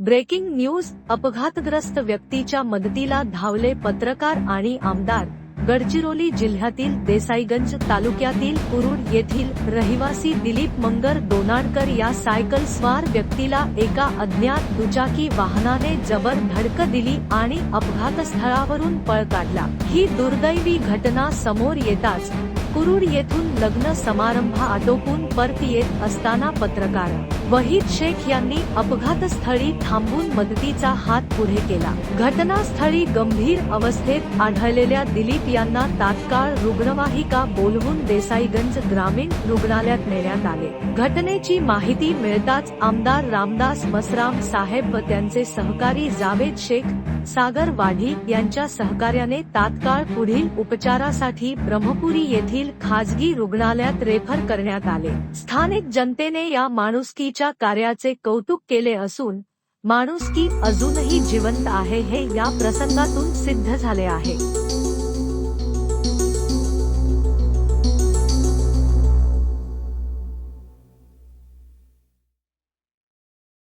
Breaking news अपघातग्रस्त व्यक्तीच्या मदतीला धावले पत्रकार आणि आमदार गडचिरोली जिल्ह्यातील देसाईगंज तालुक्यातील कुरुड येथील रहिवासी दिलीप मंगर दोनाडकर या सायकल स्वार व्यक्तीला एका अज्ञात दुचाकी वाहनाने जबर धडक दिली आणि अपघातस्थळावरून पळ काढला. ही दुर्दैवी घटना समोर येताच कुरुड येथून लग्न समारंभ आटोपून परत येत असताना पत्रकार वहीद शेख यांनी अपघातस्थळी थांबून मदतीचा हात पुढे केला. घटनास्थळी गंभीर अवस्थेत आढळलेल्या दिलीप यांना तात्काळ रुग्णवाहिका बोलवून देसाईगंज ग्रामीण रुग्णालयात नेण्यात आले. घटनेची माहिती मिळताच आमदार रामदास मसराम साहेब व त्यांचे सहकारी जावेद शेख सागर वाढी यांच्या सहकार्याने तात्काळ पुढील उपचारासाठी ब्रह्मपुरी येथील खाजगी रुग्णालयात रेफर करण्यात आले. स्थानिक जनतेने या माणुसकी तिच्या कार्याचे कौतुक केले असून माणूस की अजूनही जिवंत आहे हे या प्रसंगातून सिद्ध झाले आहे.